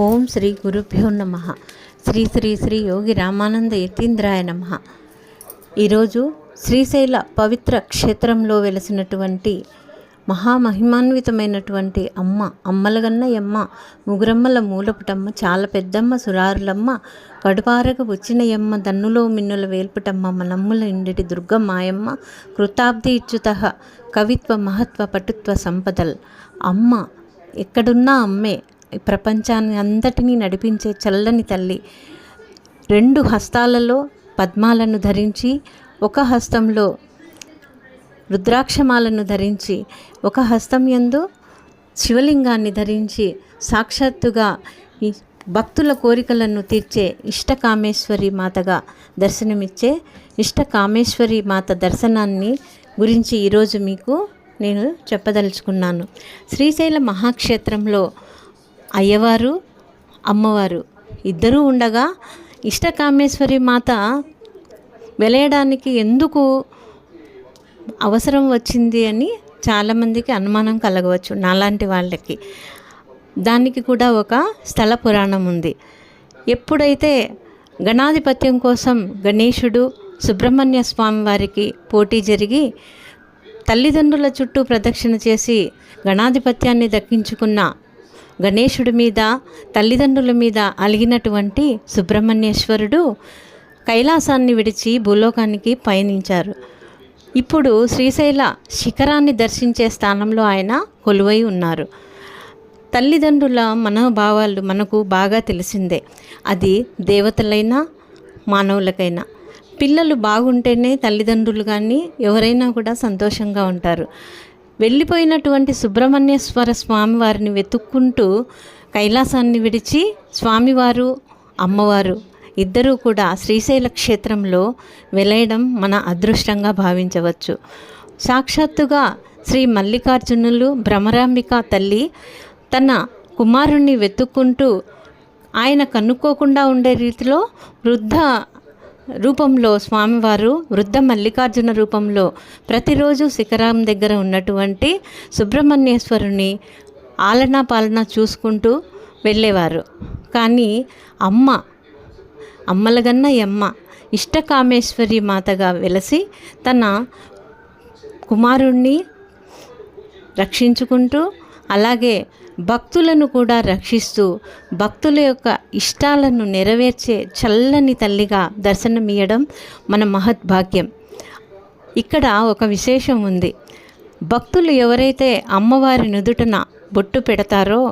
ఓం శ్రీ గురుభ్యో నమ. శ్రీ శ్రీ శ్రీ యోగి రామానంద యతీంద్రాయ నమ. ఈరోజు శ్రీశైల పవిత్ర క్షేత్రంలో వెలసినటువంటి మహామహిమాన్వితమైనటువంటి అమ్మ అమ్మలగన్న యమ్మ ముగురమ్మల మూలపుటమ్మ చాలా పెద్దమ్మ సురారులమ్మ కడుపారక వచ్చిన యమ్మ దన్నులో మిన్నుల వేల్పుటమ్మ మనమ్ముల ఇండిటి దుర్గమ్మాయమ్మ కృతాబ్ది ఇచ్చుత కవిత్వ మహత్వ పటుత్వ సంపదల్. అమ్మ ఎక్కడున్నా అమ్మే ప్రపంచాన్ని అంతటినీ నడిపించే చల్లని తల్లి. రెండు హస్తాలలో పద్మాలను ధరించి ఒక హస్తంలో రుద్రాక్షమాలను ధరించి ఒక హస్తం యందు శివలింగాన్ని ధరించి సాక్షాత్తుగా ఈ భక్తుల కోరికలను తీర్చే ఇష్టకామేశ్వరి మాతగా దర్శనమిచ్చే ఇష్టకామేశ్వరి మాత దర్శనాన్ని గురించి ఈరోజు మీకు నేను చెప్పదలుచుకున్నాను. శ్రీశైల మహాక్షేత్రంలో అయ్యవారు అమ్మవారు ఇద్దరూ ఉండగా ఇష్టకామేశ్వరి మాత వెలయడానికి ఎందుకు అవసరం వచ్చింది అని చాలామందికి అనుమానం కలగవచ్చు నాలాంటి వాళ్ళకి. దానికి కూడా ఒక స్థల పురాణం ఉంది. ఎప్పుడైతే గణాధిపత్యం కోసం గణేశుడు సుబ్రహ్మణ్య స్వామి వారికి పోటీ జరిగి తల్లిదండ్రుల చుట్టూ ప్రదక్షిణ చేసి గణాధిపత్యాన్ని దక్కించుకున్న గణేశుడి మీద తల్లిదండ్రుల మీద అలిగినటువంటి సుబ్రహ్మణ్యేశ్వరుడు కైలాసాన్ని విడిచి భూలోకానికి పయనించారు. ఇప్పుడు శ్రీశైల శిఖరాన్ని దర్శించే స్థానంలో ఆయన కొలువై ఉన్నారు. తల్లిదండ్రుల మనోభావాలు మనకు బాగా తెలిసిందే. అది దేవతలైనా మానవులకైనా. పిల్లలు బాగుంటేనే తల్లిదండ్రులు కానీ ఎవరైనా కూడా సంతోషంగా ఉంటారు. వెళ్ళిపోయినటువంటి సుబ్రహ్మణ్యేశ్వర స్వామివారిని వెతుక్కుంటూ కైలాసాన్ని విడిచి స్వామివారు అమ్మవారు ఇద్దరూ కూడా శ్రీశైల క్షేత్రంలో వెలయడం మన అదృష్టంగా భావించవచ్చు. సాక్షాత్తుగా శ్రీ మల్లికార్జునులు భ్రమరాంబిక తల్లి తన కుమారుణ్ణి వెతుక్కుంటూ ఆయన కనుక్కోకుండా ఉండే రీతిలో వృద్ధ రూపంలో స్వామివారు వృద్ధ మల్లికార్జున రూపంలో ప్రతిరోజు శిఖరం దగ్గర ఉన్నటువంటి సుబ్రహ్మణ్యేశ్వరుని ఆలనా పాలన చూసుకుంటూ వెళ్ళేవారు. కానీ అమ్మ అమ్మలగన్న యమ్మ ఇష్టకామేశ్వరి మాతగా వెలసి తన కుమారుణ్ణి రక్షించుకుంటూ అలాగే భక్తులను కూడా రక్షిస్తూ భక్తుల యొక్క ఇష్టాలను నెరవేర్చే చల్లని తల్లిగా దర్శనమియడం మన మహద్భాగ్యం ఇక్కడ ఒక విశేషం ఉంది. భక్తులు ఎవరైతే అమ్మవారి నుదుటన బొట్టు పెడతారో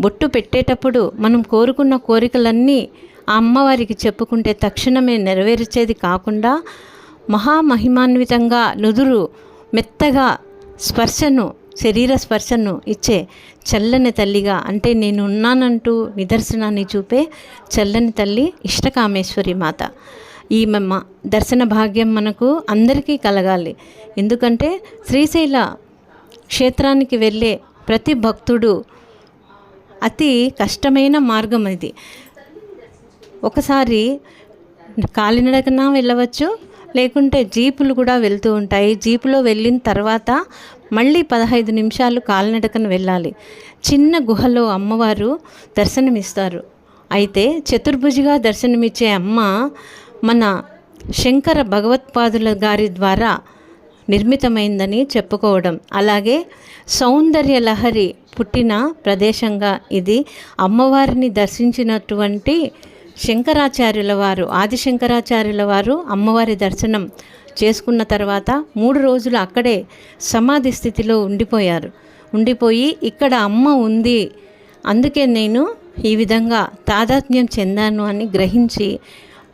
బొట్టు పెట్టేటప్పుడు మనం కోరుకున్న కోరికలన్నీ ఆ అమ్మవారికి చెప్పుకుంటే తక్షణమే నెరవేర్చేది కాకుండా మహామహిమాన్వితంగా నుదురు మెత్తగా స్పర్శను శరీర స్పర్శను ఇచ్చే చల్లని తల్లిగా అంటే నేను ఉన్నానంటూ నిదర్శనాన్ని చూపే చల్లని తల్లి ఇష్టకామేశ్వరి మాత. ఈ మ దర్శన భాగ్యం మనకు అందరికీ కలగాలి. ఎందుకంటే శ్రీశైల క్షేత్రానికి వెళ్ళే ప్రతి భక్తుడు అతి కష్టమైన మార్గం ఇది. ఒకసారి కాలినడకన వెళ్ళవచ్చు లేకుంటే జీపులు కూడా వెళ్తూ ఉంటాయి. జీపులో వెళ్ళిన తర్వాత మళ్ళీ పదహైదు నిమిషాలు కాలినడకన వెళ్ళాలి. చిన్న గుహలో అమ్మవారు దర్శనమిస్తారు. అయితే చతుర్భుజిగా దర్శనమిచ్చే అమ్మ మన శంకర భగవత్పాదుల గారి ద్వారా నిర్మితమైందని చెప్పుకోవడం. అలాగే సౌందర్య లహరి పుట్టిన ప్రదేశంగా ఇది అమ్మవారిని దర్శించినటువంటి శంకరాచార్యుల వారు ఆదిశంకరాచార్యుల వారు అమ్మవారి దర్శనం చేసుకున్న తర్వాత మూడు రోజులు అక్కడే సమాధి స్థితిలో ఉండిపోయారు. ఉండిపోయి ఇక్కడ అమ్మ ఉంది అందుకే నేను ఈ విధంగా తాదాత్మ్యం చెందాను అని గ్రహించి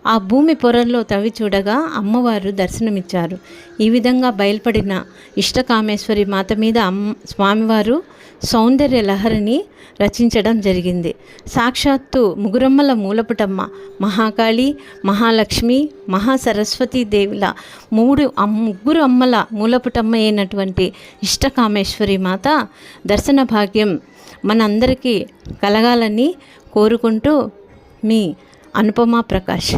ఆ భూమి పొరల్లో తవ్వి చూడగా అమ్మవారు దర్శనమిచ్చారు. ఈ విధంగా బయలుపడిన ఇష్టకామేశ్వరి మాత మీద అమ్మ స్వామివారు సౌందర్య లహరిని రచించడం జరిగింది. సాక్షాత్తు ముగురమ్మల మూలపుటమ్మ మహాకాళి మహాలక్ష్మి మహాసరస్వతి దేవుల మూడు ముగ్గురు అమ్మల మూలపుటమ్మ అయినటువంటి ఇష్టకామేశ్వరి మాత దర్శన భాగ్యం మనందరికీ కలగాలని కోరుకుంటూ మీ అనుపమా ప్రకాష్.